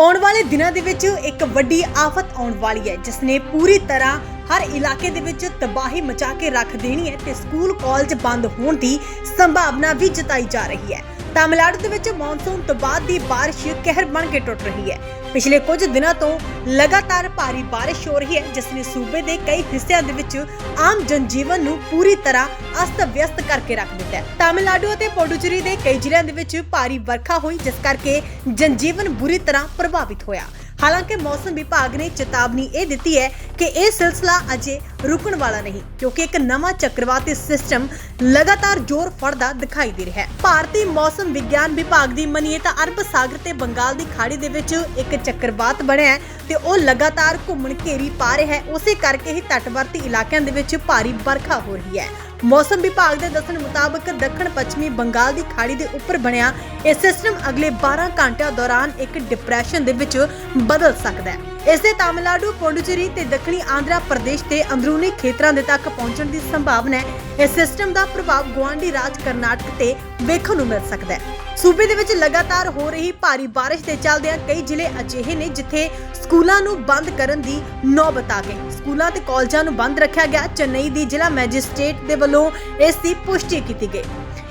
ਆਉਣ ਵਾਲੇ ਦਿਨਾਂ ਦੇ ਵਿੱਚ ਇੱਕ ਵੱਡੀ ਆਫਤ ਆਉਣ ਵਾਲੀ ਹੈ, ਜਿਸ ਨੇ ਪੂਰੀ ਤਰ੍ਹਾਂ ਹਰ ਇਲਾਕੇ ਦੇ ਵਿੱਚ ਤਬਾਹੀ ਮਚਾ ਕੇ ਰੱਖ ਦੇਣੀ ਹੈ ਤੇ ਸਕੂਲ, ਕਾਲਜ ਬੰਦ ਹੋਣ ਦੀ ਸੰਭਾਵਨਾ ਵੀ ਜਤਾਈ ਜਾ ਰਹੀ ਹੈ। ਤਾਮਿਲਨਾਡੂ ਦੇ ਵਿੱਚ ਮੌਨਸੂਨ ਤੋਂ ਬਾਅਦ ਦੀ ਬਾਰਿਸ਼ ਕਹਿਰ ਬਣ ਕੇ ਟੁੱਟ ਰਹੀ ਹੈ। ਪਿਛਲੇ ਕੁਝ ਦਿਨਾਂ ਤੋਂ ਲਗਾਤਾਰ ਭਾਰੀ ਬਾਰਿਸ਼ ਹੋ ਰਹੀ ਹੈ, ਜਿਸ ਨੇ ਸੂਬੇ ਦੇ ਕਈ ਹਿੱਸਿਆਂ ਦੇ ਵਿੱਚ ਆਮ ਜਨਜੀਵਨ ਨੂੰ ਪੂਰੀ ਤਰ੍ਹਾਂ ਅਸਤ-ਵਿਅਸਤ ਕਰਕੇ ਰੱਖ ਦਿੱਤਾ ਹੈ। ਤਾਮਿਲਨਾਡੂ ਅਤੇ ਪੋਂਡੀਚੇਰੀ ਦੇ ਕਈ ਜ਼ਿਲ੍ਹਿਆਂ ਦੇ ਵਿੱਚ ਭਾਰੀ ਵਰਖਾ ਹੋਈ, ਜਿਸ ਕਰਕੇ ਜਨਜੀਵਨ ਬੁਰੀ ਤਰ੍ਹਾਂ ਪ੍ਰਭਾਵਿਤ ਹੋਇਆ। ਹਾਲਾਂਕਿ ਮੌਸਮ ਵਿਭਾਗ ਨੇ ਚੇਤਾਵਨੀ ਇਹ ਦਿੱਤੀ ਹੈ ਕਿ ਇਹ ਸਿਲਸਿਲਾ ਅਜੇ ਰੁਕਣ ਵਾਲਾ ਨਹੀਂ, ਕਿਉਂਕਿ ਇੱਕ ਨਵਾਂ ਚੱਕਰਵਾਤੀ ਸਿਸਟਮ ਲਗਾਤਾਰ ਜ਼ੋਰ ਫੜਦਾ ਦਿਖਾਈ ਦੇ ਰਿਹਾ ਹੈ। ਭਾਰਤੀ ਮੌਸਮ ਵਿਗਿਆਨ ਵਿਭਾਗ ਦੀ ਮੰਨੀਏ ਤਾਂ ਅਰਬ ਸਾਗਰ ਤੇ ਬੰਗਾਲ ਦੀ ਖਾੜੀ ਦੇ ਵਿੱਚ ਇੱਕ ਚੱਕਰਵਾਤ ਬਣਿਆ ਹੈ ਤੇ ਉਹ ਲਗਾਤਾਰ ਘੁੰਮਣ ਘੇਰੀ ਪਾ ਰਿਹਾ ਹੈ। ਉਸੇ ਕਰਕੇ ਹੀ ਤੱਟਵਰਤੀ ਇਲਾਕਿਆਂ ਦੇ ਵਿੱਚ ਭਾਰੀ ਵਰਖਾ ਹੋ ਰਹੀ ਹੈ। ਮੌਸਮ ਵਿਭਾਗ ਦੇ ਦੱਸਣ ਮੁਤਾਬਕ ਦੱਖਣ ਪੱਛਮੀ ਬੰਗਾਲ ਦੀ ਖਾੜੀ ਦੇ ਉੱਪਰ ਬਣਿਆ ਇਹ ਸਿਸਟਮ ਅਗਲੇ 12 ਘੰਟਿਆਂ ਦੌਰਾਨ ਇੱਕ ਡਿਪਰੈਸ਼ਨ ਦੇ ਵਿੱਚ ਬਦਲ ਸਕਦਾ ਹੈ। ਇਸ ਦੇ ਤਾਮਿਲਨਾਡੂ, ਪੌਂਡੀਚੇਰੀ ਤੇ ਦੱਖਣੀ ਆਂਧਰਾ ਪ੍ਰਦੇਸ਼ ਦੇ ਅੰਦਰੂਨੀ ਖੇਤਰਾਂ ਦੇ ਤੱਕ ਪਹੁੰਚਣ ਦੀ ਸੰਭਾਵਨਾ ਹੈ। ਇਸ ਸਿਸਟਮ ਦਾ ਪ੍ਰਭਾਵ ਗੁਆਂਢੀ ਰਾਜ ਕਰਨਾਟਕ ਤੇ ਵੇਖਣ ਨੂੰ ਮਿਲ ਸਕਦਾ ਹੈ। ਸੂਬੇ ਦੇ ਵਿੱਚ ਲਗਾਤਾਰ ਹੋ ਰਹੀ ਭਾਰੀ ਬਾਰਿਸ਼ ਦੇ ਚੱਲਦਿਆਂ ਕਈ ਜ਼ਿਲ੍ਹੇ ਅਜਿਹੇ ਨੇ ਜਿੱਥੇ ਸਕੂਲਾਂ ਨੂੰ ਬੰਦ ਕਰਨ ਦੀ ਨੌਬਤ ਆ ਗਈ। ਸਕੂਲਾਂ ਤੇ ਕਾਲਜਾਂ ਨੂੰ ਬੰਦ ਰੱਖਿਆ ਗਿਆ। ਚੇਨਈ ਦੀ ਜ਼ਿਲ੍ਹਾ ਮੈਜਿਸਟ੍ਰੇਟ ਦੇ ਵੱਲੋਂ ਇਸ ਦੀ ਪੁਸ਼ਟੀ ਕੀਤੀ ਗਈ।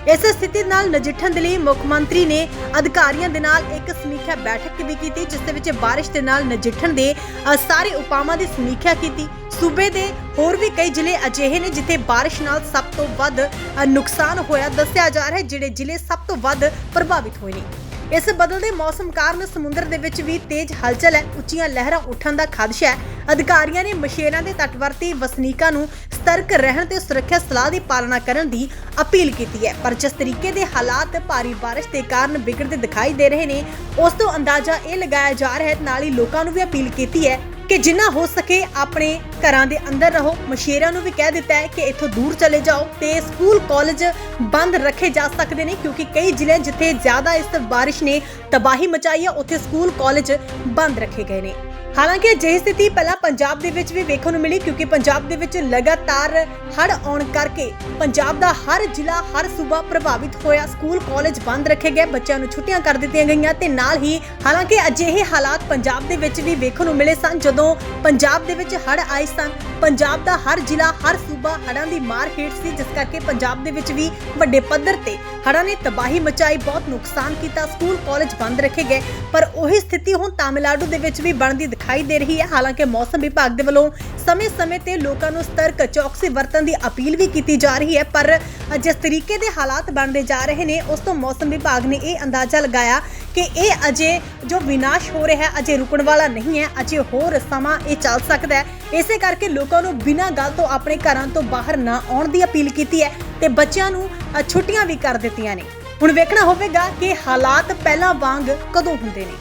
ਇਸ ਸਥਿਤੀ ਨਾਲ ਨਜਿੱਠਣ ਦੇ ਲਈ ਮੁੱਖ ਮੰਤਰੀ ਨੇ ਅਧਿਕਾਰੀਆਂ ਦੇ ਨਾਲ ਇੱਕ ਸਮੀਖਿਆ ਬੈਠਕ ਵੀ ਕੀਤੀ ਜਿਸ ਦੇ ਵਿੱਚ ਬਾਰਿਸ਼ ਦੇ ਨਾਲ ਨਜਿੱਠਣ ਦੇ ਅ, ਸਾਰੇ ਉਪਾਵਾਂ ਦੀ ਸਮੀਖਿਆ ਕੀਤੀ। ਸੂਬੇ ਦੇ ਹੋਰ ਵੀ ਕਈ ਜ਼ਿਲ੍ਹੇ ਅਜਿਹੇ ਨੇ ਜਿੱਥੇ ਬਾਰਿਸ਼ ਨਾਲ ਸਭ ਤੋਂ ਵੱਧ ਅ, ਨੁਕਸਾਨ ਹੋਇਆ ਦੱਸਿਆ ਜਾ ਰਿਹਾ ਹੈ ਜਿਹੜੇ ਜ਼ਿਲ੍ਹੇ ਸਭ ਤੋਂ ਵੱਧ ਪ੍ਰਭਾਵਿਤ ਹੋਏ ਨੇ। ਇਸ ਬਦਲਦੇ ਮੌਸਮ ਕਾਰਨ ਸਮੁੰਦਰ ਦੇ ਵਿੱਚ ਵੀ ਤੇਜ਼ ਹਲਚਲ ਹੈ, ਉੱਚੀਆਂ ਲਹਿਰਾਂ ਉੱਠਣ ਦਾ ਖਦਸ਼ਾ ਹੈ। ਅਧਿਕਾਰੀਆਂ ਨੇ ਮਸ਼ੇਰਾਂ ਦੇ ਤੱਟਵਰਤੀ ਵਸਨੀਕਾਂ ਨੂੰ ਸਤਰਕ ਰਹਿਣ ਤੇ ਸੁਰੱਖਿਆ ਸਲਾਹ ਦੀ ਪਾਲਣਾ ਕਰਨ ਦੀ ਅਪੀਲ ਕੀਤੀ ਹੈ। ਪਰ ਜਿਸ ਤਰੀਕੇ ਦੇ ਹਾਲਾਤ ਭਾਰੀ ਬਾਰਿਸ਼ ਦੇ ਕਾਰਨ ਵਿਗੜਦੇ ਦਿਖਾਈ ਦੇ ਰਹੇ ਨੇ, ਉਸ ਤੋਂ ਅੰਦਾਜ਼ਾ ਇਹ ਲਗਾਇਆ ਜਾ ਰਿਹਾ ਹੈ, ਨਾਲ ਹੀ ਲੋਕਾਂ ਨੂੰ ਵੀ ਅਪੀਲ ਕੀਤੀ ਹੈ ਕਿ ਜਿੰਨਾ ਹੋ ਸਕੇ ਆਪਣੇ ਘਰਾਂ ਦੇ ਅੰਦਰ ਰਹੋ। ਮਸ਼ੇਰਾਂ ਨੂੰ ਵੀ ਕਹਿ ਦਿੱਤਾ ਹੈ ਕਿ ਇੱਥੋਂ ਦੂਰ ਚਲੇ ਜਾਓ ਤੇ ਸਕੂਲ, ਕਾਲਜ ਬੰਦ ਰੱਖੇ ਜਾ ਸਕਦੇ ਨੇ ਕਿਉਂਕਿ ਕਈ ਜ਼ਿਲ੍ਹੇ ਜਿੱਥੇ ਜ਼ਿਆਦਾ ਇਸ ਬਾਰਿਸ਼ ਨੇ ਤਬਾਹੀ ਮਚਾਈ ਹੈ, ਉੱਥੇ ਸਕੂਲ, ਕਾਲਜ ਬੰਦ ਰੱਖੇ ਗਏ ਨੇ। ਹਾਲਾਂਕਿ ਅਜਿਹੀ ਸਥਿਤੀ ਪਹਿਲਾਂ ਪੰਜਾਬ ਦੇ ਵਿੱਚ ਵੀ ਵੇਖਣ ਨੂੰ ਮਿਲੀ ਕਿਉਂਕਿ ਪੰਜਾਬ ਦੇ ਵਿੱਚ ਲਗਾਤਾਰ ਹੜ੍ਹ ਆਉਣ ਕਰਕੇ ਪੰਜਾਬ ਦਾ ਹਰ ਜ਼ਿਲ੍ਹਾ, ਹਰ ਸੂਬਾ ਪ੍ਰਭਾਵਿਤ ਹੋਇਆ। ਸਕੂਲ, ਕਾਲਜ ਬੰਦ ਰੱਖੇ ਗਏ, ਬੱਚਿਆਂ ਨੂੰ ਛੁੱਟੀਆਂ ਕਰ ਦਿੱਤੀਆਂ ਗਈਆਂ ਤੇ ਨਾਲ ਹੀ ਹਾਲਾਂਕਿ ਅਜਿਹੇ ਹਾਲਾਤ ਪੰਜਾਬ ਦੇ ਵਿੱਚ ਵੀ ਵੇਖਣ ਨੂੰ ਮਿਲੇ ਸਨ। ਜਦੋਂ ਪੰਜਾਬ ਦੇ ਵਿੱਚ ਹੜ੍ਹ ਆਏ ਸਨ, ਪੰਜਾਬ ਦਾ ਹਰ ਜ਼ਿਲ੍ਹਾ, ਹਰ ਸੂਬਾ ਹੜ੍ਹਾਂ ਦੀ ਮਾਰ ਹੇਠ ਸੀ, ਜਿਸ ਕਰਕੇ ਪੰਜਾਬ ਦੇ ਵਿੱਚ ਵੀ ਵੱਡੇ ਪੱਧਰ ਤੇ ਹੜ੍ਹਾਂ ਨੇ ਤਬਾਹੀ ਮਚਾਈ, ਬਹੁਤ ਨੁਕਸਾਨ ਕੀਤਾ। ਸਕੂਲ, ਕਾਲਜ ਬੰਦ ਰੱਖੇ ਗਏ, ਪਰ ਉਹੀ ਸਥਿਤੀ ਹੁਣ ਤਾਮਿਲਨਾਡੂ ਦੇ ਵਿੱਚ ਵੀ ਬਣਦੀ ਦਿਖਾਈ ਦੇ ਰਹੀ ਹੈ। ਹਾਲਾਂਕਿ ਮੌਸਮ ਵਿਭਾਗ ਦੇ ਵੱਲੋਂ ਸਮੇਂ-ਸਮੇਂ ਤੇ ਲੋਕਾਂ ਨੂੰ ਸਤਰਕ ਚੌਕਸੀ ਵਰਤਣ ਦੀ ਅਪੀਲ ਵੀ ਕੀਤੀ ਜਾ ਰਹੀ ਹੈ, ਪਰ ਜਿਸ ਤਰੀਕੇ ਦੇ ਹਾਲਾਤ ਬਣਦੇ ਜਾ ਰਹੇ ਨੇ, ਉਸ ਤੋਂ ਮੌਸਮ ਵਿਭਾਗ ਨੇ ਇਹ ਅੰਦਾਜ਼ਾ ਲਗਾਇਆ ਕਿ ਇਹ ਅਜੇ ਜੋ ਵਿਨਾਸ਼ ਹੋ ਰਿਹਾ ਹੈ, ਅਜੇ ਰੁਕਣ ਵਾਲਾ ਨਹੀਂ ਹੈ, ਅਜੇ ਹੋਰ ਸਮਾਂ ਇਹ ਚੱਲ ਸਕਦਾ ਹੈ। ਇਸੇ ਕਰਕੇ ਲੋਕਾਂ ਨੂੰ ਬਿਨਾਂ ਗੱਲ ਤੋਂ ਆਪਣੇ ਘਰਾਂ ਤੋਂ ਬਾਹਰ ਨਾ ਆਉਣ ਦੀ ਅਪੀਲ ਕੀਤੀ ਹੈ ਤੇ ਬੱਚਿਆਂ ਨੂੰ ਛੁੱਟੀਆਂ ਵੀ ਕਰ ਦਿੱਤੀਆਂ ਨੇ। ਹੁਣ ਵੇਖਣਾ ਹੋਵੇਗਾ ਕਿ ਹਾਲਾਤ ਪਹਿਲਾਂ ਵਾਂਗ ਕਦੋਂ ਹੁੰਦੇ ਨੇ।